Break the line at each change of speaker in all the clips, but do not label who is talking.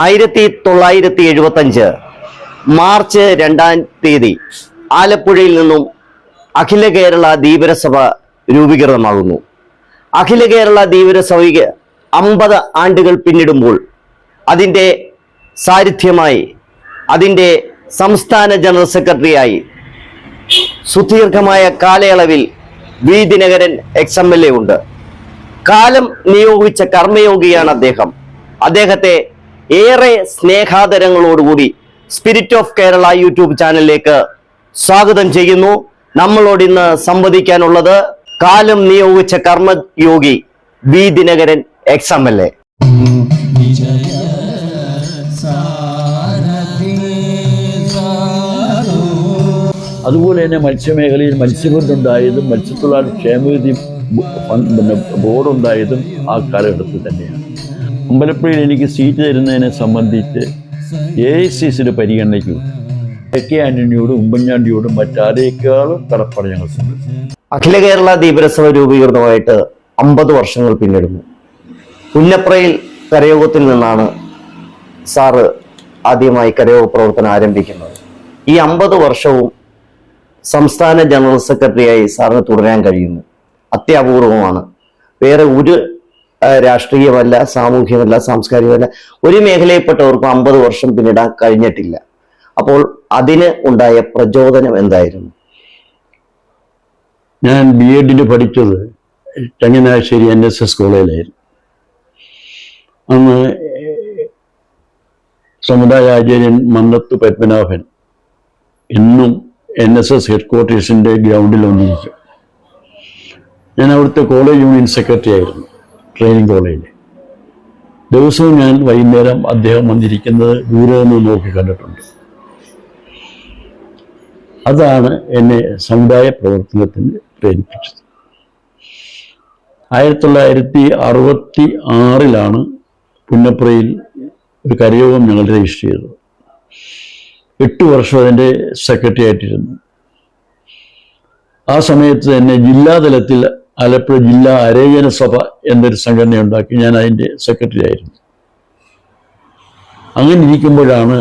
ആയിരത്തി തൊള്ളായിരത്തി എഴുപത്തഞ്ച് മാർച്ച് രണ്ടാം തീയതി ആലപ്പുഴയിൽ നിന്നും അഖില കേരള ധീപരസഭ രൂപീകൃതമാകുന്നു. അഖില കേരള ധീപരസഭയ്ക്ക് അമ്പത് ആണ്ടുകൾ പിന്നിടുമ്പോൾ അതിന്റെ സാരിഥ്യമായി അതിന്റെ സംസ്ഥാന ജനറൽ സെക്രട്ടറിയായി സുദീർഘമായ കാലയളവിൽ V Dinakaran ex M L A ഉണ്ട്. കാലം നിയോഗിച്ച കർമ്മയോഗിയാണ് അദ്ദേഹം. അദ്ദേഹത്തെ ഏറെ സ്നേഹാദരങ്ങളോടുകൂടി സ്പിരിറ്റ് ഓഫ് കേരള യൂട്യൂബ് ചാനലിലേക്ക് സ്വാഗതം ചെയ്യുന്നു. നമ്മളോട് ഇന്ന് സംവദിക്കാനുള്ളത് കാലം നിയോഗിച്ച കർമ്മയോഗി B Dinakaran ex M L A
അതുപോലെ തന്നെ മത്സ്യമേഖലയിൽ മത്സ്യബന്ധമുണ്ടായതും മത്സ്യത്തൊഴിലാളി ഫണ്ട് പിന്നെ ബോർഡുണ്ടായതും ആ കാലഘട്ടത്തിൽ തന്നെയാണ്. അമ്പലപ്പുഴയിൽ എനിക്ക് സീറ്റ് തരുന്നതിനെ സംബന്ധിച്ച് എ ഐ സി സിയുടെ പരിഗണനയ്ക്ക് കെ ആന്റണിയോടും ഉമ്മൻചാണ്ടിയോടും മറ്റാരേക്കാളും കടപ്പാട് ഞങ്ങൾക്കുണ്ട്.
അഖില കേരള ദീപരസഭ രൂപീകൃതമായിട്ട് അമ്പത് വർഷങ്ങൾ പിന്നിടുന്നു. പുന്നപ്രയിൽ കരയോഗത്തിൽ നിന്നാണ് സാറ് ആദ്യമായി കരയോഗ പ്രവർത്തനം ആരംഭിക്കുന്നത്. ഈ അമ്പത് വർഷവും സംസ്ഥാന ജനറൽ സെക്രട്ടറിയായി സാറിന് തുടരാൻ കഴിയുന്നു. അത്യപൂർവമാണ്. വേറെ ഒരു രാഷ്ട്രീയമല്ല സാമൂഹ്യമല്ല സാംസ്കാരികമല്ല ഒരു മേഖലയിൽപ്പെട്ടവർക്കും അമ്പത് വർഷം പിന്നിടാൻ കഴിഞ്ഞിട്ടില്ല. അപ്പോൾ അതിന് ഉണ്ടായ പ്രചോദനം എന്തായിരുന്നു?
ഞാൻ ബി എഡിന് പഠിച്ചത് ചങ്ങനാശ്ശേരി എൻ എസ് എസ് കോളേജിലായിരുന്നു. അന്ന് സമുദായ ആചാര്യൻ മന്നത്ത് പത്മനാഭൻ എന്നും എൻ എസ് എസ് ഹെഡ് ക്വാർട്ടേഴ്സിന്റെ ഗ്രൗണ്ടിൽ വന്നിരിക്കും ഞാൻ അവിടുത്തെ കോളേജ് യൂണിയൻ സെക്രട്ടറി ആയിരുന്നു. ട്രെയിനിങ് കോളേജിൽ ദിവസവും ഞാൻ വൈകുന്നേരം അദ്ദേഹം വന്നിരിക്കുന്നത് ദൂരെ നിന്ന് നോക്കി കണ്ടിട്ടുണ്ട്. അതാണ് എന്നെ സമുദായ പ്രവർത്തനത്തിന് പ്രേരിപ്പിച്ചത്. ആയിരത്തി തൊള്ളായിരത്തി അറുപത്തി ആറിലാണ് പുന്നപ്രയിൽ ഒരു കരയോഗം ഞങ്ങൾ രജിസ്റ്റർ ചെയ്തത്. എട്ട് വർഷം അതിന്റെ സെക്രട്ടറി ആയിട്ടിരുന്നു. ആ സമയത്ത് തന്നെ ജില്ലാതലത്തിൽ ആലപ്പുഴ ജില്ലാ ആരോഗ്യന സഭ എന്നൊരു സംഘടന ഉണ്ടാക്കി ഞാൻ അതിന്റെ സെക്രട്ടറി ആയിരുന്നു. അങ്ങനെ ഇരിക്കുമ്പോഴാണ്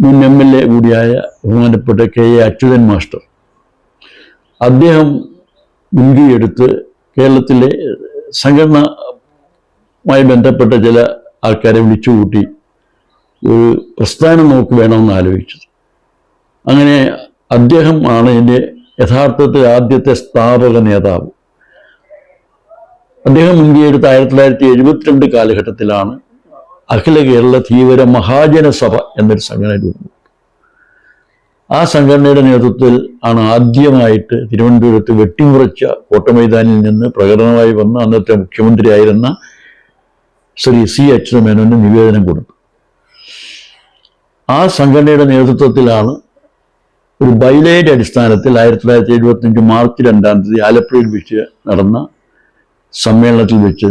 മുൻ എം എൽ എ കൂടിയായ ബഹുമാനപ്പെട്ട കെ എ അച്യുതൻ മാസ്റ്റർ അദ്ദേഹം മുൻകൈയെടുത്ത് കേരളത്തിലെ സംഘടനയുമായി ബന്ധപ്പെട്ട ചില ആൾക്കാരെ വിളിച്ചുകൂട്ടി ഒരു പ്രസ്ഥാനം നമുക്ക് വേണമെന്ന് ആലോചിച്ചത് അങ്ങനെ അദ്ദേഹം ആണ് എന്റെ യഥാർത്ഥത്തിൽ ആദ്യത്തെ സ്ഥാപക നേതാവ്. അദ്ദേഹം മുൻകൈയെടുത്ത് ആയിരത്തി തൊള്ളായിരത്തി എഴുപത്തിരണ്ട് കാലഘട്ടത്തിലാണ് അഖില കേരള തീവ്ര മഹാജന സഭ എന്നൊരു സംഘടന രൂപം. ആ സംഘടനയുടെ നേതൃത്വത്തിൽ ആണ് ആദ്യമായിട്ട് തിരുവനന്തപുരത്ത് വെട്ടിമുറച്ച കോട്ടമൈതാനിൽ നിന്ന് പ്രകടനമായി വന്ന അന്നത്തെ മുഖ്യമന്ത്രിയായിരുന്ന ശ്രീ സി അച്യുതമേനോന് നിവേദനം കൊടുത്തു. ആ സംഘടനയുടെ നേതൃത്വത്തിലാണ് ഒരു ബൈലയുടെ അടിസ്ഥാനത്തിൽ ആയിരത്തി തൊള്ളായിരത്തി എഴുപത്തഞ്ച് മാർച്ച് രണ്ടാം തീയതി ആലപ്പുഴയിൽ വെച്ച് നടന്ന സമ്മേളനത്തിൽ വെച്ച്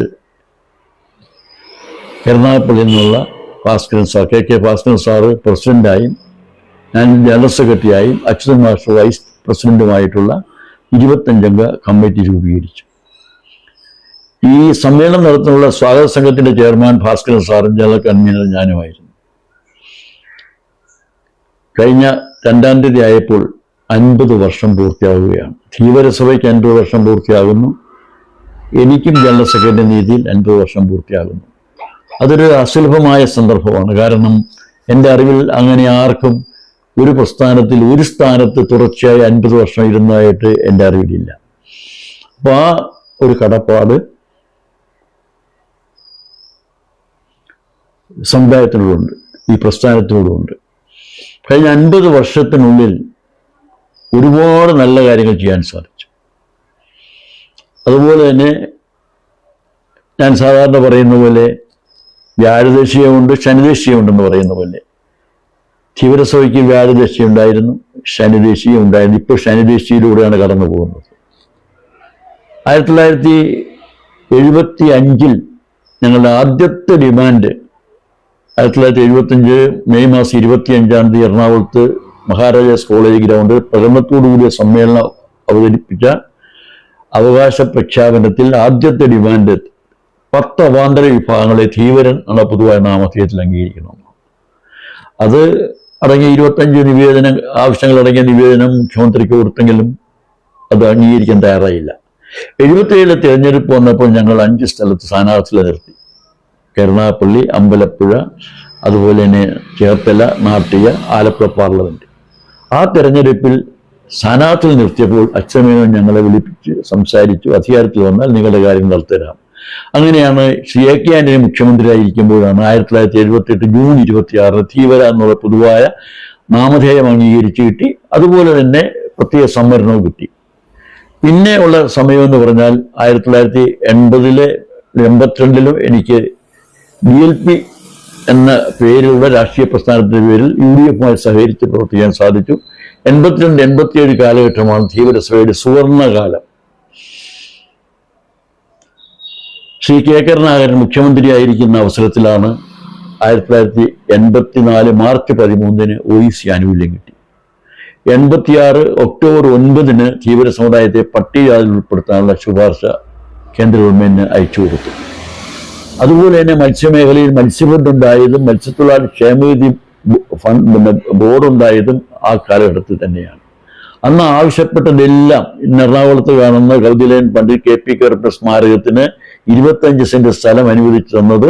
എറണാകുളത്തിൽ നിന്നുള്ള Bhaskaran sir K K Bhaskaran sir പ്രസിഡന്റായും ഞാൻ ജനറൽ സെക്രട്ടറിയായും അച്യുതൻ മാസ്റ്റർ വൈസ് പ്രസിഡന്റുമായിട്ടുള്ള ഇരുപത്തഞ്ചംഗ കമ്മിറ്റി രൂപീകരിച്ചു. ഈ സമ്മേളനം നടത്തുന്നുള്ള സ്വാഗത സംഘത്തിന്റെ ചെയർമാൻ ഭാസ്കരൻ സാറും ജനറൽ കൺവീനർ ഞാനുമായിരുന്നു. കഴിഞ്ഞ രണ്ടാം തീയതി ആയപ്പോൾ അൻപത് വർഷം പൂർത്തിയാവുകയാണ്. ധീവരസഭയ്ക്ക് അൻപത് വർഷം പൂർത്തിയാകുന്നു. എനിക്കും ജനറൽ സെക്രട്ടറി നീതിയിൽ അൻപത് വർഷം പൂർത്തിയാകുന്നു. അതൊരു അസുലഭമായ സന്ദർഭമാണ്. കാരണം എന്റെ അറിവിൽ അങ്ങനെ ആർക്കും ഒരു പ്രസ്ഥാനത്തിൽ ഒരു സ്ഥാനത്ത് തുടർച്ചയായി അൻപത് വർഷം ഇരുന്നതായിട്ട് എന്റെ അറിവിലില്ല. അപ്പോൾ ആ ഒരു കടപ്പാട് സമുദായത്തിനോടുണ്ട്. ഈ പ്രസ്ഥാനത്തിനോടുണ്ട്. കഴിഞ്ഞ അൻപത് വർഷത്തിനുള്ളിൽ ഒരുപാട് നല്ല കാര്യങ്ങൾ ചെയ്യാൻ സാധിച്ചു. അതുപോലെ തന്നെ ഞാൻ സാധാരണ പറയുന്ന പോലെ വ്യാഴദേശീയമുണ്ട് ശനിദേശീയമുണ്ടെന്ന് പറയുന്ന പോലെ ചിവരസഭയ്ക്ക് വ്യാഴദശ ഉണ്ടായിരുന്നു ശനിദേശീയം ഉണ്ടായിരുന്നു ഇപ്പോൾ ശനിദേശിയിലൂടെയാണ് കടന്നു പോകുന്നത്. ആയിരത്തി തൊള്ളായിരത്തി എഴുപത്തി അഞ്ചിൽ ഞങ്ങളുടെ ആദ്യത്തെ ഡിമാൻഡ് ആയിരത്തി തൊള്ളായിരത്തി എഴുപത്തഞ്ച് മെയ് മാസം ഇരുപത്തി അഞ്ചാം തീയതി എറണാകുളത്ത് മഹാരാജാസ് കോളേജ് ഗ്രൗണ്ടിൽ പ്രകടനത്തോടുകൂടിയ സമ്മേളനം അവതരിപ്പിച്ച അവകാശ പ്രഖ്യാപനത്തിൽ ആദ്യത്തെ ഡിമാൻഡ് പത്ത് അവാന്തര വിഭാഗങ്ങളെ ധീവരൻ എന്ന പൊതുവായ നാമധേയത്തിൽ അംഗീകരിക്കണം അത് അടങ്ങിയ ഇരുപത്തഞ്ച് നിവേദന ആവശ്യങ്ങളടങ്ങിയ നിവേദനം മുഖ്യമന്ത്രിക്ക് കൊടുത്തെങ്കിലും അത് അംഗീകരിക്കാൻ തയ്യാറായില്ല. എഴുപത്തിയേഴിലെ തിരഞ്ഞെടുപ്പ് വന്നപ്പോൾ ഞങ്ങൾ അഞ്ച് സ്ഥലത്ത് സ്ഥാനാർത്ഥികളെ നിർത്തി. കരുണാപ്പള്ളി അമ്പലപ്പുഴ അതുപോലെ തന്നെ ചേർത്തല നാട്ടിക ആലപ്പുഴ പാർലമെന്റ് ആ തെരഞ്ഞെടുപ്പിൽ സ്ഥാനാർത്ഥി നിർത്തിയപ്പോൾ അച്ഛനേനും ഞങ്ങളെ വിളിപ്പിച്ച് സംസാരിച്ചു അധികാരത്തിൽ വന്നാൽ നിങ്ങളുടെ കാര്യം നടത്തരാം. അങ്ങനെയാണ് ശ്രീ എ കെ ആന്റണി മുഖ്യമന്ത്രിയായിരിക്കുമ്പോഴാണ് ആയിരത്തി തൊള്ളായിരത്തി എഴുപത്തി എട്ട് ജൂൺ ഇരുപത്തി ആറിന് ധീവര എന്നുള്ള പൊതുവായ നാമധേയം അംഗീകരിച്ച് കിട്ടി. അതുപോലെ തന്നെ പ്രത്യേക സംവരണവും കിട്ടി. പിന്നെ ഉള്ള സമയം എന്ന് പറഞ്ഞാൽ ആയിരത്തി തൊള്ളായിരത്തി എൺപതിലെ എൺപത്തിരണ്ടിലും എനിക്ക് ഡി എൽ പി എന്ന പേരിലുള്ള രാഷ്ട്രീയ പ്രസ്ഥാനത്തിന്റെ പേരിൽ യു ഡി എഫുമായി സഹകരിച്ച് പ്രവർത്തിക്കാൻ സാധിച്ചു. എൺപത്തിരണ്ട് എൺപത്തിയേഴ് കാലഘട്ടമാണ് ധീവരസഭയുടെ സുവർണകാലം. ശ്രീ കെ കരുണാകരൻ മുഖ്യമന്ത്രിയായിരിക്കുന്ന അവസരത്തിലാണ് ആയിരത്തി തൊള്ളായിരത്തി എൺപത്തിനാല് മാർച്ച് പതിമൂന്നിന് ഒ ഇ സി ആനുകൂല്യം കിട്ടി. എൺപത്തിയാറ് ഒക്ടോബർ ഒൻപതിന് ധീവര സമുദായത്തെ പട്ടികജാതിയിൽ ഉൾപ്പെടുത്താനുള്ള ശുപാർശ കേന്ദ്ര ഗവൺമെന്റിന് അയച്ചു കൊടുത്തു. അതുപോലെ തന്നെ മത്സ്യമേഖലയിൽ മത്സ്യബന്ധം ഉണ്ടായതും മത്സ്യത്തൊഴിലാളി ക്ഷേമനിധി ഫണ്ട് പിന്നെ ബോർഡ് ഉണ്ടായതും ആ കാലഘട്ടത്തിൽ തന്നെയാണ്. അന്ന് ആവശ്യപ്പെട്ടതെല്ലാം ഇന്ന് എറണാകുളത്ത് കാണുന്ന കൗതിലയൻ പണ്ഡിറ്റ് കെ പി കറുപ്പ സ്മാരകത്തിന് ഇരുപത്തഞ്ച് സെന്റ് സ്ഥലം അനുവദിച്ചു തന്നത്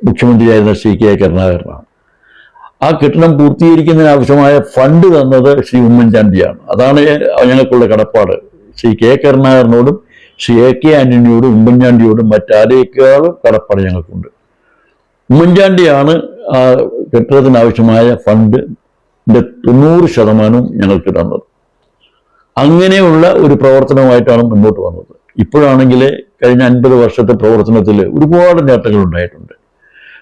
മുഖ്യമന്ത്രിയായിരുന്ന ശ്രീ കെ കരുണാകരനാണ്. ആ കെട്ടിടം പൂർത്തീകരിക്കുന്നതിന് ആവശ്യമായ ഫണ്ട് തന്നത് ശ്രീ ഉമ്മൻചാണ്ടിയാണ്. അതാണ് ഞങ്ങൾക്കുള്ള കടപ്പാട്. ശ്രീ കെ കരുണാകരനോടും ശ്രീ എ കെ ആന്റണിയോടും ഉമ്മൻചാണ്ടിയോടും മറ്റാരേക്കാളും കടപ്പാട് ഞങ്ങൾക്കുണ്ട്. ഉമ്മൻചാണ്ടിയാണ് ആ കെട്ടിടത്തിനാവശ്യമായ ഫണ്ട് തൊണ്ണൂറ് ശതമാനവും ഞങ്ങൾക്ക് തന്നത്. അങ്ങനെയുള്ള ഒരു പ്രവർത്തനമായിട്ടാണ് മുന്നോട്ട് വന്നത്. ഇപ്പോഴാണെങ്കിൽ കഴിഞ്ഞ അൻപത് വർഷത്തെ പ്രവർത്തനത്തിൽ ഒരുപാട് നേട്ടങ്ങൾ ഉണ്ടായിട്ടുണ്ട്.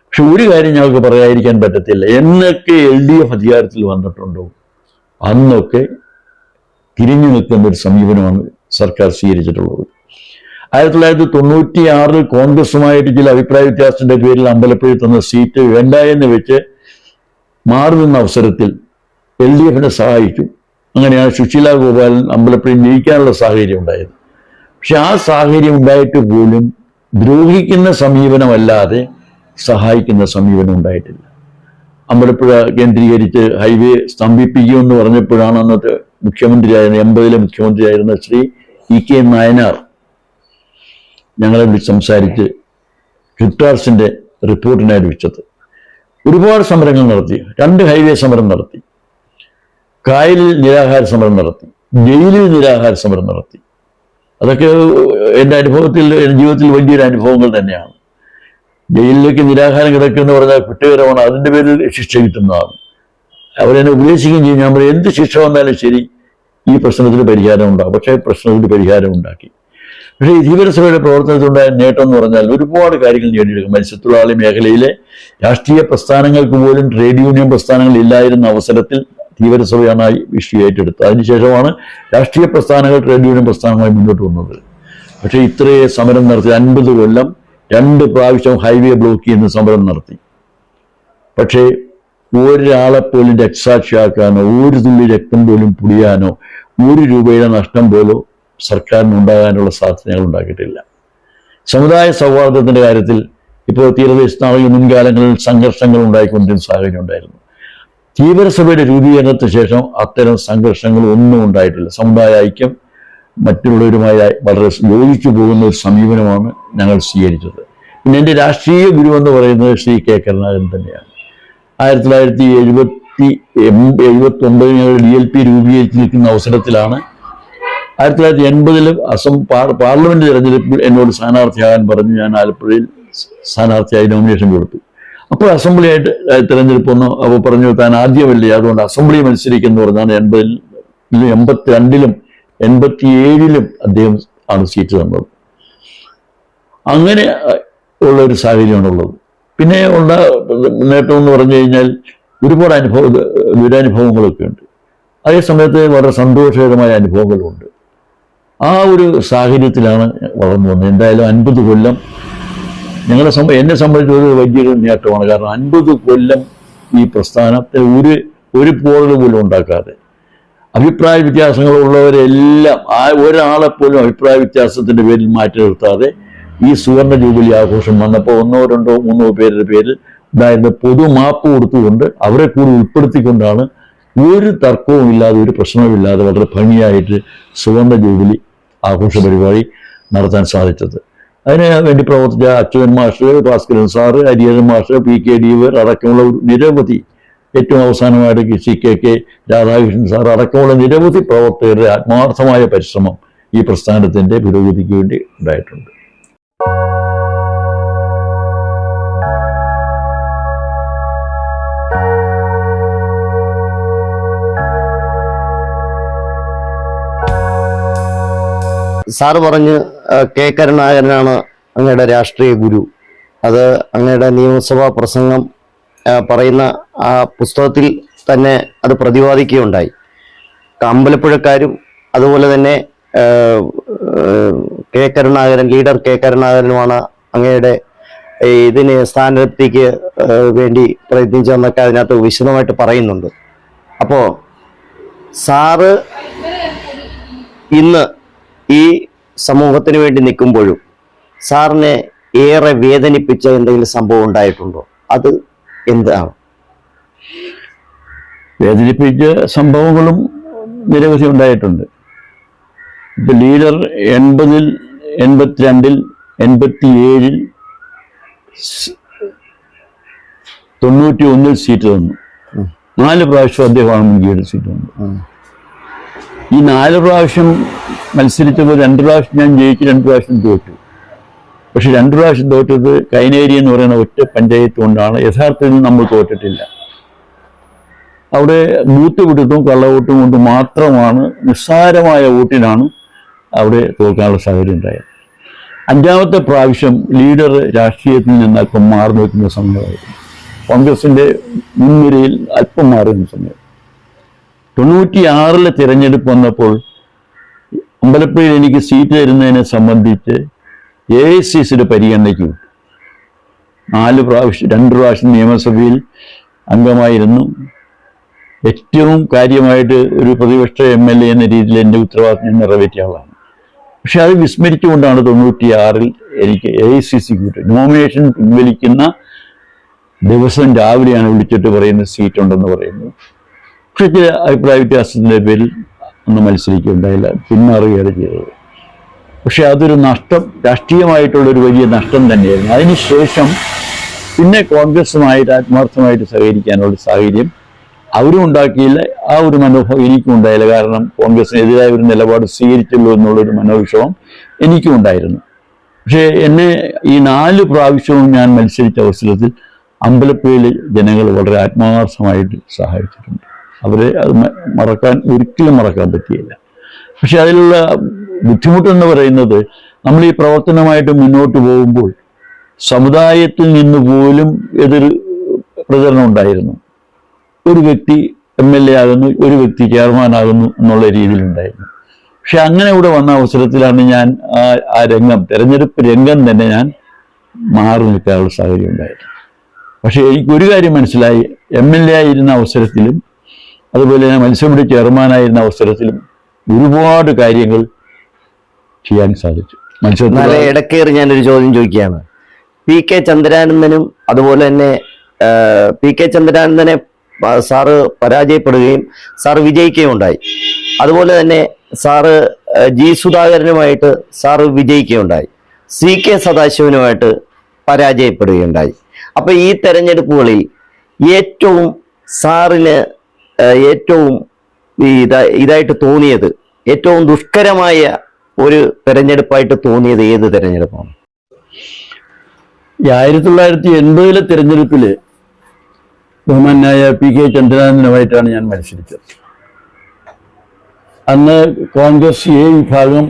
പക്ഷെ ഒരു കാര്യം ഞങ്ങൾക്ക് പറയാതിരിക്കാൻ പറ്റത്തില്ല. എന്നൊക്കെ എൽ ഡി എഫ് അധികാരത്തിൽ വന്നിട്ടുണ്ടോ? അന്നൊക്കെ തിരിഞ്ഞു നിൽക്കുന്ന ഒരു സമീപനമാണ് സർക്കാർ സ്വീകരിച്ചിട്ടുള്ളത്. ആയിരത്തി തൊള്ളായിരത്തി തൊണ്ണൂറ്റി ആറിൽ കോൺഗ്രസുമായിട്ട് ചില അഭിപ്രായ വ്യത്യാസത്തിന്റെ പേരിൽ അമ്പലപ്പുഴയിൽ തന്ന സീറ്റ് വേണ്ട എന്ന് വെച്ച് മാറി നിന്ന അവസരത്തിൽ എൽ ഡി എഫിനെ സഹായിച്ചു. അങ്ങനെയാണ് സുശീല ഗോപാലൻ അമ്പലപ്പുഴയിൽ ജയിക്കാനുള്ള സാഹചര്യം ഉണ്ടായത്. പക്ഷെ ആ സാഹചര്യം ഉണ്ടായിട്ട് പോലും ദ്രോഹിക്കുന്ന സമീപനമല്ലാതെ സഹായിക്കുന്ന സമീപനം ഉണ്ടായിട്ടില്ല. അമ്പലപ്പുഴ കേന്ദ്രീകരിച്ച് ഹൈവേ സ്തംഭിപ്പിക്കുമെന്ന് പറഞ്ഞപ്പോഴാണ് അന്നത്തെ മുഖ്യമന്ത്രിയായിരുന്ന എൺപതിലെ മുഖ്യമന്ത്രിയായിരുന്ന ശ്രീ ഇ കെ നായനാർ ഞങ്ങളെ വിളിച്ച് സംസാരിച്ച് ക്രിപ്റ്റാർസിന്റെ റിപ്പോർട്ടിനായിട്ട് വിളിച്ചത്. ഒരുപാട് സമരങ്ങൾ നടത്തി. രണ്ട് ഹൈവേ സമരം നടത്തി. കായലിൽ നിരാഹാര സമരം നടത്തി. ജയിലിൽ നിരാഹാര സമരം നടത്തി. അതൊക്കെ എന്റെ അനുഭവത്തിൽ എന്റെ ജീവിതത്തിൽ വലിയൊരു അനുഭവങ്ങൾ തന്നെയാണ്. ജയിലിലേക്ക് നിരാഹാരം കിടക്കുമെന്ന് പറഞ്ഞാൽ കുറ്റകരമാണ്. അതിന്റെ പേരിൽ ശിക്ഷ കിട്ടുന്നതാണ്. അവരെന്നെ ഉപദേശിക്കുകയും ചെയ്യും. ഞാൻ എന്ത് ശിക്ഷ വന്നാലും ശരി ഈ പ്രശ്നത്തിന് പരിഹാരം ഉണ്ടാകും പക്ഷേ പ്രശ്നത്തിന് പരിഹാരം ഉണ്ടാക്കി. പക്ഷേ ഈ ധീവരസഭയുടെ പ്രവർത്തനത്തിലുണ്ടായ നേട്ടം എന്ന് പറഞ്ഞാൽ ഒരുപാട് കാര്യങ്ങൾ നേടിയെടുക്കും. മത്സ്യത്തൊഴിലാളി മേഖലയിലെ രാഷ്ട്രീയ പ്രസ്ഥാനങ്ങൾക്ക് പോലും ട്രേഡ് യൂണിയൻ പ്രസ്ഥാനങ്ങൾ ഇല്ലായിരുന്ന അവസരത്തിൽ ധീവരസഭയാണ് ആ വിഷയം ഏറ്റെടുത്തത് അതിനുശേഷമാണ് രാഷ്ട്രീയ പ്രസ്ഥാനങ്ങൾ ട്രേഡ് യൂണിയൻ പ്രസ്ഥാനങ്ങളായി മുന്നോട്ട് വന്നത്. പക്ഷേ ഇത്രയും സമരം നടത്തി. അൻപത് കൊല്ലം രണ്ട് പ്രാവശ്യം ഹൈവേ ബ്ലോക്ക് ചെയ്യുന്ന സമരം നടത്തി. പക്ഷേ ഒരാളെ പോലും രക്തസാക്ഷിയാക്കാനോ ഒരു തുള്ളി രക്തം പോലും പുടിയാനോ ഒരു രൂപയുടെ നഷ്ടം പോലും സർക്കാരിന് ഉണ്ടാകാനുള്ള സാധ്യതകൾ ഉണ്ടാക്കിയിട്ടില്ല. സമുദായ സൗഹാർദ്ദത്തിന്റെ കാര്യത്തിൽ ഇപ്പോൾ തീരദേശത്താണെങ്കിൽ മുൻകാലങ്ങളിൽ സംഘർഷങ്ങൾ ഉണ്ടായിക്കൊണ്ടിരുന്ന സാഹചര്യം ഉണ്ടായിരുന്നു. തീവ്രസഭയുടെ രൂപീകരണത്തിന് ശേഷം അത്തരം സംഘർഷങ്ങൾ ഒന്നും ഉണ്ടായിട്ടില്ല. സമുദായ ഐക്യം മറ്റുള്ളവരുമായി വളരെ യോജിച്ചു പോകുന്ന ഒരു സമീപനമാണ് ഞങ്ങൾ സ്വീകരിച്ചത്. പിന്നെ എന്റെ രാഷ്ട്രീയ ഗുരു എന്ന് പറയുന്നത് ശ്രീ കെ കരുണാകരൻ തന്നെയാണ്. ആയിരത്തി തൊള്ളായിരത്തി എഴുപത്തി എഴുപത്തി ഒമ്പതിൽ ഡി എൽ പി രൂപീകരിച്ചിരിക്കുന്ന അവസരത്തിലാണ് ആയിരത്തി തൊള്ളായിരത്തി എൺപതിലും അസം പാർ പാർലമെന്റ് തെരഞ്ഞെടുപ്പിൽ എന്നോട് സ്ഥാനാർത്ഥിയാകാൻ പറഞ്ഞു ഞാൻ ആലപ്പുഴയിൽ സ്ഥാനാർത്ഥിയായി നോമിനേഷൻ കൊടുത്തു. അപ്പോൾ അസംബ്ലി ആയിട്ട് തിരഞ്ഞെടുപ്പ് വന്നു. അപ്പോൾ പറഞ്ഞു താൻ ആദ്യമല്ലേ? അതുകൊണ്ട് അസംബ്ലി മത്സരിക്കുന്നു പറഞ്ഞാണ് എൺപതിൽ എൺപത്തി രണ്ടിലും എൺപത്തി ഏഴിലും അദ്ദേഹം ആണ് സീറ്റ് തന്നത്. അങ്ങനെ ഉള്ള ഒരു സാഹചര്യമാണുള്ളത് പിന്നെ ഉള്ള നേട്ടം എന്ന് പറഞ്ഞു കഴിഞ്ഞാൽ ഒരുപാട് അനുഭവ ദുരനുഭവങ്ങളൊക്കെ ഉണ്ട്. അതേ സമയത്ത് വളരെ സന്തോഷകരമായ അനുഭവങ്ങളുമുണ്ട് ആ ഒരു സാഹചര്യത്തിലാണ് വളർന്നു വന്നത്. എന്തായാലും അൻപത് കൊല്ലം ഞങ്ങളെ സംബ എന്നെ സംബന്ധിച്ച് ഒരു വലിയൊരു നേട്ടമാണ്. കാരണം അൻപത് കൊല്ലം ഈ പ്രസ്ഥാനത്തെ ഒരു ഒരു പോറൽ പോലും ഉണ്ടാക്കാതെ അഭിപ്രായ വ്യത്യാസങ്ങളുള്ളവരെല്ലാം ആ ഒരാളെ പോലും അഭിപ്രായ വ്യത്യാസത്തിന്റെ പേരിൽ മാറ്റി നിർത്താതെ ഈ സുവർണ ജൂബിലി ആഘോഷം വന്നപ്പോൾ ഒന്നോ രണ്ടോ മൂന്നോ പേരുടെ പേരിൽ ഉണ്ടായിരുന്ന പൊതുമാപ്പ് കൊടുത്തുകൊണ്ട് അവരെ കൂടി ഉൾപ്പെടുത്തിക്കൊണ്ടാണ് ഒരു തർക്കവും ഇല്ലാതെ ഒരു പ്രശ്നവും ഇല്ലാതെ വളരെ ഭംഗിയായിട്ട് സുവർണ ജൂബിലി ആഘോഷ പരിപാടി നടത്താൻ സാധിച്ചത്. അതിന് വേണ്ടി പ്രവർത്തിച്ച Achuthan master Bhaskaran sir Hariharan master P K ഡീവർ അടക്കമുള്ള നിരവധി ഏറ്റവും അവസാനമായിട്ട് C K K Radhakrishnan sir അടക്കമുള്ള നിരവധി പ്രവർത്തകരുടെ ആത്മാർത്ഥമായ പരിശ്രമം ഈ പ്രസ്ഥാനത്തിന്റെ പുരോഗതിക്ക് വേണ്ടി ഉണ്ടായിട്ടുണ്ട്.
സാറ് പറഞ്ഞ് കെ. കരുണാകരനാണ് അങ്ങയുടെ രാഷ്ട്രീയ ഗുരു. അത് അങ്ങയുടെ നിയമസഭാ പ്രസംഗം പറയുന്ന ആ പുസ്തകത്തിൽ തന്നെ അത് പ്രതിപാദിക്കുകയുണ്ടായി. അമ്പലപ്പുഴക്കാരും അതുപോലെ തന്നെ കെ. Karunakaran leader K. കരുണാകരനുമാണ് അങ്ങയുടെ ഇതിന് സ്ഥാനത്തേക്ക് വേണ്ടി പ്രയത്നിച്ചതെന്നൊക്കെ അതിനകത്ത് വിശദമായിട്ട് പറയുന്നുണ്ട്. അപ്പോൾ സാറ് ഇന്ന് ഈ സമൂഹത്തിന് വേണ്ടി നിൽക്കുമ്പോഴും സാറിനെ ഏറെ വേദനിപ്പിച്ച എന്തെങ്കിലും സംഭവം ഉണ്ടായിട്ടുണ്ടോ? അത് എന്താണ്?
വേദനിപ്പിച്ച സംഭവങ്ങളും നിരവധി ഉണ്ടായിട്ടുണ്ട്. ഇപ്പൊ ലീഡർ എൺപതിൽ എൺപത്തിരണ്ടിൽ എൺപത്തിയേഴിൽ തൊണ്ണൂറ്റി ഒന്നിൽ സീറ്റ് തന്നു. നാല് പ്രാവശ്യം അദ്ദേഹമാണ് മുൻകീഴിൽ സീറ്റ് തന്നു. ഈ നാല് പ്രാവശ്യം മത്സരിച്ചപ്പോൾ രണ്ട് പ്രാവശ്യം ഞാൻ ജയിച്ചു രണ്ട് പ്രാവശ്യം തോറ്റു. പക്ഷെ രണ്ട് പ്രാവശ്യം തോറ്റത് കൈനേരി എന്ന് പറയുന്ന ഒറ്റ പഞ്ചായത്ത് കൊണ്ടാണ്. യഥാർത്ഥത്തിൽ നമ്മൾ തോറ്റിട്ടില്ല. അവിടെ ബൂത്ത് വിട്ടിട്ടും കള്ളവോട്ടും കൊണ്ട് മാത്രമാണ് നിസ്സാരമായ വോട്ടിനാണ് അവിടെ തോൽക്കാനുള്ള സാഹചര്യം ഉണ്ടായത്. അഞ്ചാമത്തെ പ്രാവശ്യം ലീഡർ രാഷ്ട്രീയത്തിൽ നിന്നൊക്കെ മാറി നിൽക്കുന്ന സമയമായിരുന്നു. കോൺഗ്രസിന്റെ മുൻനിരയിൽ അല്പം മാറി നിൽക്കുന്ന സമയം തൊണ്ണൂറ്റിയാറിലെ തിരഞ്ഞെടുപ്പ് വന്നപ്പോൾ അമ്പലപ്പുഴയിൽ എനിക്ക് സീറ്റ് തരുന്നതിനെ സംബന്ധിച്ച് എ ഐ സി സിയുടെ പരിഗണനയ്ക്ക് വിട്ടു നാല് പ്രാവശ്യം രണ്ട് പ്രാവശ്യം നിയമസഭയിൽ അംഗമായിരുന്നു. ഏറ്റവും കാര്യമായിട്ട് ഒരു പ്രതിപക്ഷ എം എൽ എ എന്ന രീതിയിൽ എന്റെ ഉത്തരവാദിത്വം നിറവേറ്റിയ ആളാണ്. പക്ഷെ അത് വിസ്മരിച്ചുകൊണ്ടാണ് തൊണ്ണൂറ്റിയാറിൽ എനിക്ക് എ ഐ സി സിക്ക് കിട്ടും നോമിനേഷൻ പിൻവലിക്കുന്ന ദിവസം രാവിലെയാണ് വിളിച്ചിട്ട് പറയുന്നത് സീറ്റ് ഉണ്ടെന്ന് ചില അഭിപ്രായ വ്യത്യാസത്തിന്റെ പേരിൽ ഒന്നും മത്സരിക്കുകയുണ്ടായില്ല പിന്മാറുകയാണ് ചെയ്തത്. പക്ഷെ അതൊരു നഷ്ടം രാഷ്ട്രീയമായിട്ടുള്ളൊരു വലിയ നഷ്ടം തന്നെയായിരുന്നു. അതിനുശേഷം പിന്നെ കോൺഗ്രസുമായിട്ട് ആത്മാർത്ഥമായിട്ട് സഹകരിക്കാനുള്ള സാഹചര്യം അവരും ഉണ്ടാക്കിയില്ല ആ ഒരു മനോഭാവം എനിക്കും ഉണ്ടായില്ല. കാരണം കോൺഗ്രസിനെതിരായ ഒരു നിലപാട് സ്വീകരിച്ചുള്ളൂ എന്നുള്ളൊരു മനോവിഷമം എനിക്കും ഉണ്ടായിരുന്നു. പക്ഷേ എന്നെ ഈ നാല് പ്രാവശ്യവും ഞാൻ മത്സരിച്ച അവസരത്തിൽ അമ്പലപ്പുഴയിലെ ജനങ്ങൾ വളരെ ആത്മാർത്ഥമായിട്ട് സഹായിച്ചിട്ടുണ്ട്. അവരെ അത് മറക്കാൻ ഒരിക്കലും മറക്കാൻ പറ്റിയില്ല. പക്ഷെ അതിലുള്ള ബുദ്ധിമുട്ടെന്ന് പറയുന്നത് നമ്മൾ ഈ പ്രവർത്തനമായിട്ട് മുന്നോട്ട് പോകുമ്പോൾ സമുദായത്തിൽ നിന്ന് പോലും എതിർ പ്രചരണം ഉണ്ടായിരുന്നു. ഒരു വ്യക്തി എം എൽ എ ആകുന്നു ഒരു വ്യക്തി ചെയർമാൻ ആകുന്നു എന്നുള്ള രീതിയിലുണ്ടായിരുന്നു പക്ഷെ അങ്ങനെ ഇവിടെ വന്ന അവസരത്തിലാണ് ഞാൻ ആ ആ രംഗം തെരഞ്ഞെടുപ്പ് രംഗം തന്നെ ഞാൻ മാറി നിൽക്കാനുള്ള സാഹചര്യം ഉണ്ടായിരുന്നു പക്ഷേ എനിക്ക് ഒരു കാര്യം മനസ്സിലായി എം എൽ എ ആയിരുന്ന അവസരത്തിലും അതുപോലെ തന്നെ മത്സ്യമുടി ചെയർമാനായിരുന്ന അവസരത്തിലും ഒരുപാട് കാര്യങ്ങൾ ചെയ്യാൻ സാധിച്ചു. മത്സ്യ
ഇടക്കേറി ഞാനൊരു ചോദ്യം ചോദിക്കുകയാണ്. പി കെ ചന്ദ്രാനന്ദനും അതുപോലെ തന്നെ പി കെ ചന്ദ്രാനന്ദനെ സാറ് പരാജയപ്പെടുകയും സാർ വിജയിക്കുകയും ഉണ്ടായി. അതുപോലെ തന്നെ സാറ് ജി സുധാകരനുമായിട്ട് സാറ് വിജയിക്കുകയുണ്ടായി സി കെ സദാശിവനുമായിട്ട് പരാജയപ്പെടുകയുണ്ടായി. അപ്പൊ ഈ തെരഞ്ഞെടുപ്പുകളിൽ ഏറ്റവും സാറിന് ഏറ്റവും ഇതായിട്ട് തോന്നിയത് ഏറ്റവും ദുഷ്കരമായ ഒരു തെരഞ്ഞെടുപ്പായിട്ട് തോന്നിയത് ഏത് തെരഞ്ഞെടുപ്പാണ്?
ഈ ആയിരത്തി തൊള്ളായിരത്തി എൺപതിലെ തിരഞ്ഞെടുപ്പിൽ ബഹുമാനായ പി കെ ചന്ദ്രനാഥനുമായിട്ടാണ് ഞാൻ മത്സരിച്ചത്. അന്ന് കോൺഗ്രസ് എ വിഭാഗം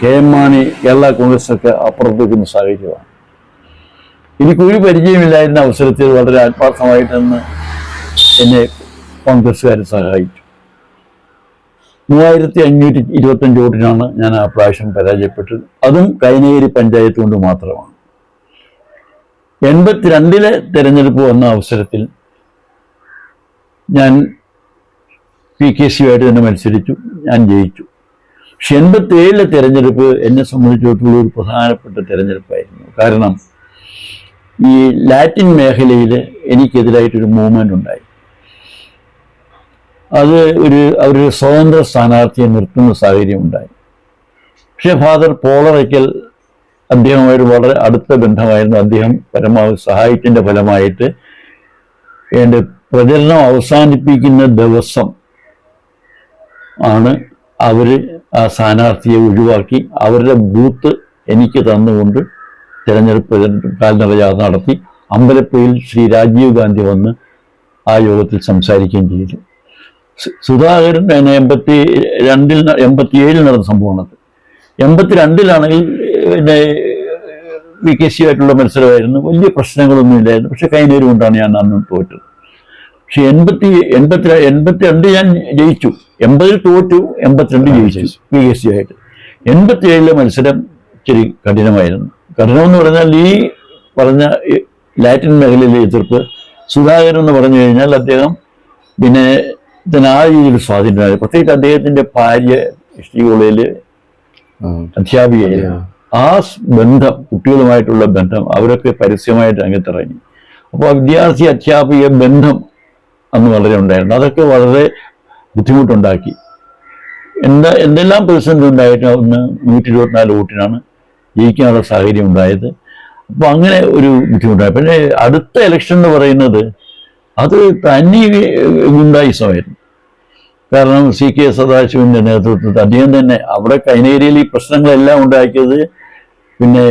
K M Mani Kerala Congress ഒക്കെ അപ്പുറത്തേക്കുന്ന സാഹചര്യമാണ് എനിക്കൊരു പരിചയമില്ലായിരുന്ന അവസരത്തിൽ വളരെ ആത്മാർത്ഥമായിട്ടെന്ന് എന്നെ കോൺഗ്രസ്സുകാർ സഹായിച്ചു. മൂവായിരത്തി അഞ്ഞൂറ്റി ഇരുപത്തഞ്ച് വോട്ടിനാണ് ഞാൻ ആ പ്രാവശ്യം പരാജയപ്പെട്ടത്. അതും കൈനേരി പഞ്ചായത്ത് കൊണ്ട് മാത്രമാണ്. എൺപത്തിരണ്ടിലെ തെരഞ്ഞെടുപ്പ് വന്ന അവസരത്തിൽ ഞാൻ പി കെ സിയുമായിട്ട് തന്നെ മത്സരിച്ചു. ഞാൻ ജയിച്ചു. പക്ഷെ എൺപത്തി ഏഴിലെ തെരഞ്ഞെടുപ്പ് എന്നെ സംബന്ധിച്ചിടത്തോളം ഒരു പ്രധാനപ്പെട്ട തെരഞ്ഞെടുപ്പായിരുന്നു. കാരണം ഈ ലാറ്റിൻ മേഖലയിൽ എനിക്കെതിരായിട്ടൊരു മൂവ്മെന്റ് ഉണ്ടായി. അത് ഒരു അവരൊരു സ്വതന്ത്ര സ്ഥാനാർത്ഥിയെ നിർത്തുന്ന സാഹചര്യം ഉണ്ടായി. പക്ഷേ ഫാദർ പോളറയ്ക്കൽ അദ്ദേഹമായിട്ട് വളരെ അടുത്ത ബന്ധമായിരുന്നു. അദ്ദേഹം പരമാവധി സഹായത്തിന്റെ ഫലമായിട്ട് എന്റെ പ്രചരണം അവസാനിപ്പിക്കുന്ന ദിവസം ആണ് അവർ ആ സ്ഥാനാർത്ഥിയെ ഒഴിവാക്കി. അവരുടെ ബൂത്ത് എനിക്ക് തന്നുകൊണ്ട് തിരഞ്ഞെടുപ്പ് കാൽനടയാത നടത്തി. അമ്പലപ്പുഴയിൽ ശ്രീ രാജീവ് ഗാന്ധി വന്ന് ആ യോഗത്തിൽ സംസാരിക്കുകയും ചെയ്തു. സുധാകരൻ എൺപത്തി രണ്ടിൽ എൺപത്തി ഏഴിൽ നടന്ന സംഭവമാണത് എൺപത്തി രണ്ടിലാണെങ്കിൽ പിന്നെ വി കെ സി ആയിട്ടുള്ള മത്സരമായിരുന്നു. വലിയ പ്രശ്നങ്ങളൊന്നും ഇല്ലായിരുന്നു. പക്ഷെ കൈനേരി കൊണ്ടാണ് ഞാൻ അന്ന് തോറ്റത്. പക്ഷെ എൺപത്തി എൺപത്തി എൺപത്തി രണ്ട് ഞാൻ ജയിച്ചു. എൺപതിൽ തോറ്റു എൺപത്തിരണ്ട് ജയിച്ചു വി കെ സി ആയിട്ട് എൺപത്തി ഏഴിലെ മത്സരം ഇച്ചിരി കഠിനമായിരുന്നു. കഠിനം എന്ന് പറഞ്ഞാൽ ഈ പറഞ്ഞ ലാറ്റിൻ മേഖലയിലെ എതിർപ്പ് സുധാകരൻ എന്ന് പറഞ്ഞു കഴിഞ്ഞാൽ അദ്ദേഹം പിന്നെ ഇതിന് ആ രീതിയിൽ സ്വാധീനമായി പ്രത്യേകിച്ച് അദ്ദേഹത്തിന്റെ ഭാര്യ ഹിസ്റ്ററി കോളേജിൽ അധ്യാപികയായിരുന്നു ആ. ബന്ധം കുട്ടികളുമായിട്ടുള്ള ബന്ധം അവരൊക്കെ പരസ്യമായിട്ട് രംഗത്തിറങ്ങി. അപ്പോൾ വിദ്യാർത്ഥി അധ്യാപിക ബന്ധം അന്ന് വളരെ ഉണ്ടായിരുന്നു. അതൊക്കെ വളരെ ബുദ്ധിമുട്ടുണ്ടാക്കി. എന്താ എന്തെല്ലാം പ്രതിസന്ധി ഉണ്ടായിട്ട് അന്ന് നൂറ്റി ഇരുപത്തിനാല് വോട്ടിനാണ് ജയിക്കാനുള്ള സാഹചര്യം ഉണ്ടായത്. അപ്പോൾ അങ്ങനെ ഒരു ബുദ്ധിമുട്ടായി. പിന്നെ അടുത്ത ഇലക്ഷൻ എന്ന് പറയുന്നത് അത് തനി ഗുണ്ടായിസമായിരുന്നു കാരണം സി കെ സദാശിവന്റെ നേതൃത്വത്തിൽ അദ്ദേഹം തന്നെ അവിടെ കൈനേരിയിൽ ഈ പ്രശ്നങ്ങളെല്ലാം ഉണ്ടാക്കിയത് പിന്നെ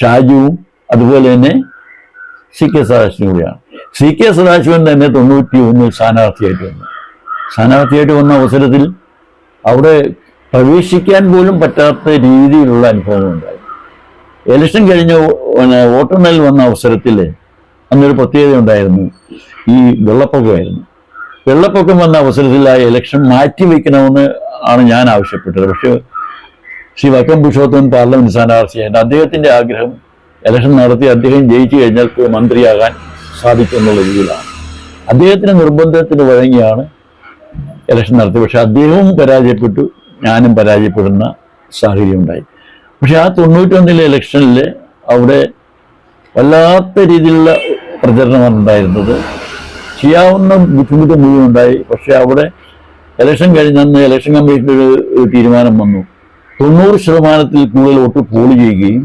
ഷാജുവും അതുപോലെ തന്നെ C K Sadashivan C K Sadashivan തന്നെ തൊണ്ണൂറ്റി ഒന്നിൽ സ്ഥാനാർത്ഥിയായിട്ട് വന്നു. സ്ഥാനാർത്ഥിയായിട്ട് വന്ന അവസരത്തിൽ അവിടെ പ്രവേശിക്കാൻ പോലും പറ്റാത്ത രീതിയിലുള്ള അനുഭവങ്ങളുണ്ടായി ഇലക്ഷൻ കഴിഞ്ഞ് വോട്ടെണ്ണൽ വന്ന അവസരത്തിൽ അന്നൊരു പ്രത്യേകത ഉണ്ടായിരുന്നു. ഈ വെള്ളപ്പൊക്കമായിരുന്നു. വെള്ളപ്പൊക്കം വന്ന അവസരത്തിൽ ആ ഇലക്ഷൻ മാറ്റിവെക്കണമെന്ന് ആണ് ഞാൻ ആവശ്യപ്പെട്ടത്. പക്ഷേ ശ്രീ വക്കം പുരുഷോത്തമൻ പാർലമെന്റ് സ്ഥാനാർത്ഥിയായിട്ട് അദ്ദേഹത്തിന്റെ ആഗ്രഹം ഇലക്ഷൻ നടത്തി അദ്ദേഹം ജയിച്ചു കഴിഞ്ഞാൽ മന്ത്രിയാകാൻ സാധിക്കും എന്നുള്ള രീതിയിലാണ്. അദ്ദേഹത്തിന്റെ നിർബന്ധത്തിന് വഴങ്ങിയാണ് ഇലക്ഷൻ നടത്തി പക്ഷെ അദ്ദേഹവും പരാജയപ്പെട്ടു ഞാനും പരാജയപ്പെടുന്ന സാഹചര്യം ഉണ്ടായി. പക്ഷെ ആ തൊണ്ണൂറ്റൊന്നിലെ ഇലക്ഷനിൽ അവിടെ വല്ലാത്ത രീതിയിലുള്ള പ്രചരണമാണ് ഉണ്ടായിരുന്നത്. ചെയ്യാവുന്ന ബുദ്ധിമുട്ട് മുഴുവൻ ഉണ്ടായി. പക്ഷെ അവിടെ ഇലക്ഷൻ കഴിഞ്ഞന്ന് ഇലക്ഷൻ കമ്മീഷന്റെ ഒരു തീരുമാനം വന്നു. തൊണ്ണൂറ് ശതമാനത്തിൽ കൂടുതൽ വോട്ട് പോൾ ചെയ്യുകയും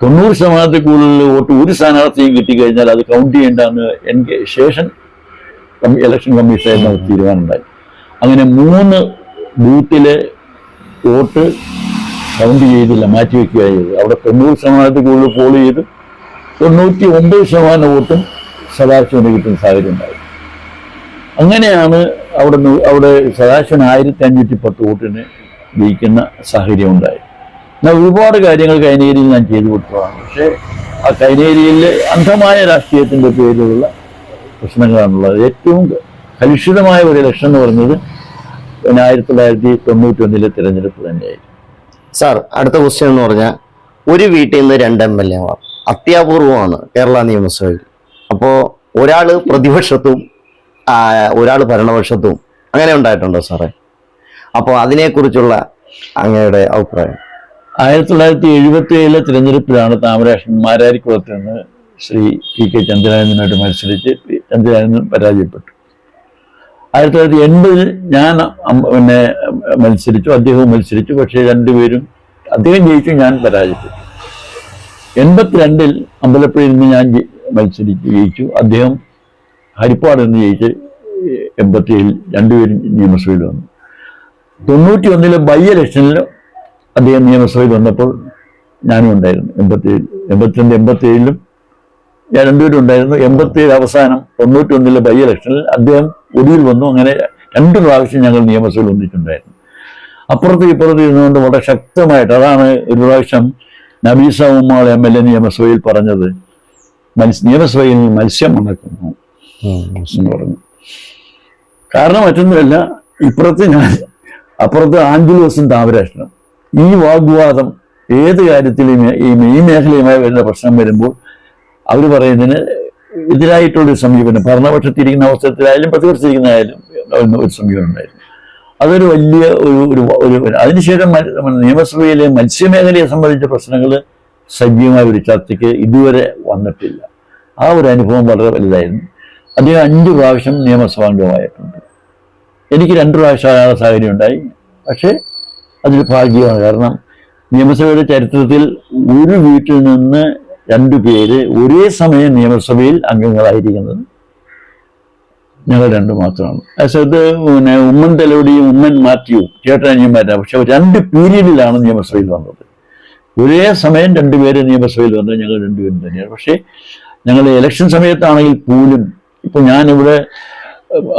തൊണ്ണൂറ് ശതമാനത്തിൽ കൂടുതൽ വോട്ട് ഒരു സ്ഥാനാർത്ഥിയും കിട്ടിക്കഴിഞ്ഞാൽ അത് കൗണ്ട് ചെയ്യേണ്ടെന്ന് എനിക്ക് കമ്മീഷൻ ഇലക്ഷൻ കമ്മീഷൻ തീരുമാനം ഉണ്ടായി അങ്ങനെ മൂന്ന് ബൂത്തിലെ വോട്ട് കൗണ്ട് ചെയ്തില്ല മാറ്റിവെക്കുകയാണ് ചെയ്തത് അവിടെ തൊണ്ണൂറ് ശതമാനത്തിൽ കൂടുതൽ പോൾ ചെയ്ത് തൊണ്ണൂറ്റി ഒമ്പത് ശതമാനം വോട്ടും സദാശിവന് കിട്ടുന്ന സാഹചര്യം ഉണ്ടായി. അങ്ങനെയാണ് അവിടെ അവിടെ സദാശിവൻ ആയിരത്തി അഞ്ഞൂറ്റി പത്ത് വോട്ടിന് ജയിക്കുന്ന സാഹചര്യം ഉണ്ടായി. എന്നാൽ ഒരുപാട് കാര്യങ്ങൾ കൈനേരിയിൽ ഞാൻ ചെയ്തു കൊടുത്തതാണ്. പക്ഷേ ആ കൈനേരിയിൽ അന്ധമായ രാഷ്ട്രീയത്തിന്റെ പേരിലുള്ള പ്രശ്നങ്ങളാണുള്ളത്. ഏറ്റവും കലുഷിതമായ ഒരു ഇലക്ഷൻ എന്ന് പറഞ്ഞത് പിന്നെ ആയിരത്തി തൊള്ളായിരത്തി തൊണ്ണൂറ്റി ഒന്നിലെ തിരഞ്ഞെടുപ്പ് തന്നെയായിരുന്നു.
സാർ അടുത്ത ക്വസ്റ്റ്യൻ എന്ന് പറഞ്ഞാൽ ഒരു വീട്ടിൽ നിന്ന് രണ്ട് എം എൽ എമാർ അത്യാപൂർവമാണ് കേരള നിയമസഭയിൽ. അപ്പോൾ ഒരാൾ പ്രതിപക്ഷത്തും ഒരാൾ ഭരണപക്ഷത്തും അങ്ങനെ ഉണ്ടായിട്ടുണ്ടോ സാറേ? അപ്പോൾ അതിനെക്കുറിച്ചുള്ള അങ്ങയുടെ അഭിപ്രായം.
ആയിരത്തി തൊള്ളായിരത്തി എഴുപത്തി ഏഴിലെ തിരഞ്ഞെടുപ്പിലാണ് മാരാരിക്കുളത്ത് നിന്ന് ശ്രീ പി കെ ചന്ദ്രനായനായിട്ട് മത്സരിച്ച് പി. ചന്ദ്രാനന്ദൻ പരാജയപ്പെട്ടു. ആയിരത്തി തൊള്ളായിരത്തി എൺപതിൽ ഞാൻ പിന്നെ മത്സരിച്ചു അദ്ദേഹവും മത്സരിച്ചു പക്ഷേ രണ്ടുപേരും അദ്ദേഹം ജയിച്ചു ഞാൻ പരാജയപ്പെട്ടു. എൺപത്തിരണ്ടിൽ അമ്പലപ്പുഴയിൽ നിന്ന് ഞാൻ മത്സരിച്ച് ജയിച്ചു അദ്ദേഹം ഹരിപ്പാട് നിന്ന് ജയിച്ച് എൺപത്തി ഏഴിൽ രണ്ടുപേരും നിയമസഭയിൽ വന്നു. തൊണ്ണൂറ്റി ഒന്നിലെ ബൈ ഇലക്ഷനിൽ അദ്ദേഹം നിയമസഭയിൽ വന്നപ്പോൾ ഞാനും ഉണ്ടായിരുന്നു. എൺപത്തി ഏഴ് എൺപത്തിരണ്ട് എൺപത്തി ഏഴിലും ഞാൻ രണ്ടുപേരും ഉണ്ടായിരുന്നു. എൺപത്തി ഏഴ് അവസാനം തൊണ്ണൂറ്റി ഒന്നിലെ ബൈ ഇലക്ഷനിൽ അദ്ദേഹം ഒടുവിൽ വന്നു. അങ്ങനെ രണ്ട് പ്രാവശ്യം ഞങ്ങൾ നിയമസഭയിൽ വന്നിട്ടുണ്ടായിരുന്നു. അപ്പുറത്ത് ഇപ്പുറത്ത് ഇരുന്നുകൊണ്ട് വളരെ ശക്തമായിട്ട് അതാണ് ഒരു പ്രാവശ്യം Nabeesa Ummal M L A നിയമസഭയിൽ പറഞ്ഞത് മത്സ്യ നിയമസഭയിൽ മത്സ്യം നടക്കുന്നു എന്ന് പറഞ്ഞു. കാരണം മറ്റൊന്നുമല്ല ഇപ്പുറത്ത് ഞാൻ അപ്പുറത്ത് ആംഗുലോസും താമരാഷ്ട്രം ഈ വാഗ്വാദം ഏത് കാര്യത്തിലും ഈ ഈ മേഖലയുമായി വരുന്ന പ്രശ്നം വരുമ്പോൾ അവർ പറയുന്നതിന് എതിരായിട്ടുള്ളൊരു സമീപനം ഭരണപക്ഷത്തിരിക്കുന്ന അവസരത്തിലായാലും പ്രതിപക്ഷത്തിരിക്കുന്നതായാലും ഒരു സമീപനം ഉണ്ടായിരുന്നു. അതൊരു വലിയ ഒരു ഒരു അതിനുശേഷം നിയമസഭയിലെ മത്സ്യമേഖലയെ സംബന്ധിച്ച പ്രശ്നങ്ങൾ സജീവമായ ഒരു ചർച്ചയ്ക്ക് ഇതുവരെ വന്നിട്ടില്ല. ആ ഒരു അനുഭവം വളരെ വലുതായിരുന്നു. അദ്ദേഹം അഞ്ച് പ്രാവശ്യം നിയമസഭാംഗമായിട്ടുണ്ട്. എനിക്ക് രണ്ട് പ്രാവശ്യം ആകാനുള്ള സാഹചര്യം ഉണ്ടായി. പക്ഷേ അതൊരു ഭാഗ്യമാണ്. കാരണം നിയമസഭയുടെ ചരിത്രത്തിൽ ഒരു വീട്ടിൽ നിന്ന് രണ്ടു പേര് ഒരേ സമയം നിയമസഭയിൽ അംഗങ്ങളായിരിക്കുന്നത് ഞങ്ങൾ രണ്ട് മാത്രമാണ്. അത് പിന്നെ ഉമ്മൻ തലോടിയും ഉമ്മൻ മാറ്റിയും ചേട്ടനിയന്മാരാണ് പക്ഷെ രണ്ട് പീരീഡിലാണ് നിയമസഭയിൽ വന്നത്. ഒരേ സമയം രണ്ടുപേര് നിയമസഭയിൽ വന്നത് ഞങ്ങൾ രണ്ടുപേരും തന്നെയാണ്. പക്ഷേ ഞങ്ങൾ ഇലക്ഷൻ സമയത്താണെങ്കിൽ പോലും ഇപ്പൊ ഞാനിവിടെ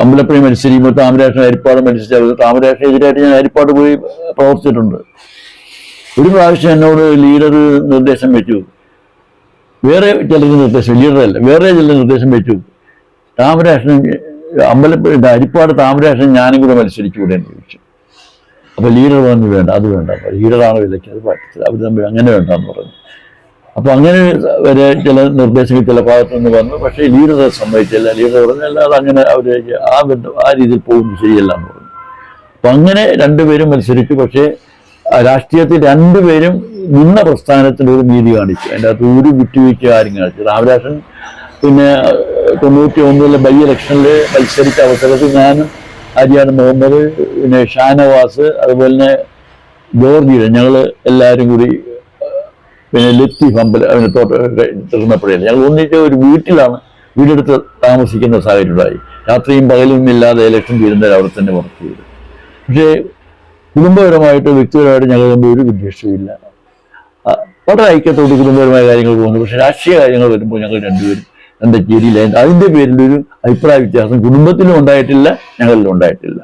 അമ്പലപ്പുഴ മത്സരിക്കുമ്പോൾ താമരാഷ്ട്രം ഹരിപ്പാട് മത്സരിച്ചത് താമരാഷ്ട്രനെതിരായിട്ട് ഞാൻ ഹരിപ്പാട് പോയി പ്രവർത്തിച്ചിട്ടുണ്ട്. ഒരു പ്രാവശ്യം എന്നോട് ലീഡർ നിർദ്ദേശം വെച്ചു. വേറെ ചിലർ നിർദ്ദേശം ലീഡറല്ല വേറെ ചിലർ നിർദ്ദേശം വെച്ചു. താമരാഷ്ട്രൻ അമ്പലപ്പുഴ അരിപ്പാട് താമരാശൻ ഞാനും കൂടെ മത്സരിച്ചുകൂടെ എന്ന് ചോദിച്ചു. അപ്പോൾ ലീഡർ പറഞ്ഞു വേണ്ട അത് വേണ്ട. ലീഡറാണ് വിലയ്ക്ക് അത് പറ്റത്തില്ല അവർ തമ്മിൽ അങ്ങനെ വേണ്ടെന്ന് പറഞ്ഞു. അപ്പൊ അങ്ങനെ വരെ ചില നിർദ്ദേശങ്ങൾ ചില ഭാഗത്തു നിന്ന് വന്നു. പക്ഷേ ലീഡർ സമ്മതിച്ചില്ല. ലീഡർ പറഞ്ഞല്ല അത് അങ്ങനെ അവരേക്ക് ആ ആ രീതിയിൽ പോകുന്നത് ശരിയല്ല എന്ന് പറഞ്ഞു. അപ്പൊ അങ്ങനെ രണ്ടുപേരും മത്സരിച്ചു. പക്ഷേ രാഷ്ട്രീയത്തിൽ രണ്ടുപേരും നിന്ന പ്രസ്ഥാനത്തിന്റെ ഒരു നീതി കാണിച്ചു. അതിന്റെ അകത്ത് ഒരു വിട്ടുവീഴ്ച ആരും കാണിച്ചു രാമരാജൻ പിന്നെ തൊണ്ണൂറ്റി ഒന്നിലെ ബൈ ഇലക്ഷനിൽ മത്സരിച്ച അവസരത്തിൽ ഞാനും ഹരിയാണ് മുഹമ്മദ് പിന്നെ ഷാനവാസ് അതുപോലെ തന്നെ ജോർജിയുടെ ഞങ്ങൾ എല്ലാവരും കൂടി പിന്നെ ലത്തീഫ് അമ്പല അവന് തോട്ട തീർന്നപ്പോഴേ ഞങ്ങൾ ഒന്നിച്ച ഒരു വീട്ടിലാണ് വീടെടുത്ത് താമസിക്കുന്ന സാഹചര്യം ഉണ്ടായി രാത്രിയും പകലും ഇല്ലാതെ ഇലക്ഷൻ തീരുന്നവർ അവിടെ തന്നെ വർക്ക് ചെയ്തു. പക്ഷേ കുടുംബപരമായിട്ട് വ്യക്തിപരമായിട്ട് ഞങ്ങൾ തമ്മിൽ ഒരു വിദ്വേഷവുമില്ല. വളരെ ഐക്യത്തോട് കുടുംബപരമായ കാര്യങ്ങൾ പോകുന്നു. പക്ഷേ രാഷ്ട്രീയ കാര്യങ്ങൾ വരുമ്പോൾ ഞങ്ങൾ രണ്ടുപേരും ചേരിയില്ല അതിന്റെ പേരിൽ ഒരു അഭിപ്രായ വ്യത്യാസം കുടുംബത്തിലും ഉണ്ടായിട്ടില്ല ഞങ്ങളിലും ഉണ്ടായിട്ടില്ല.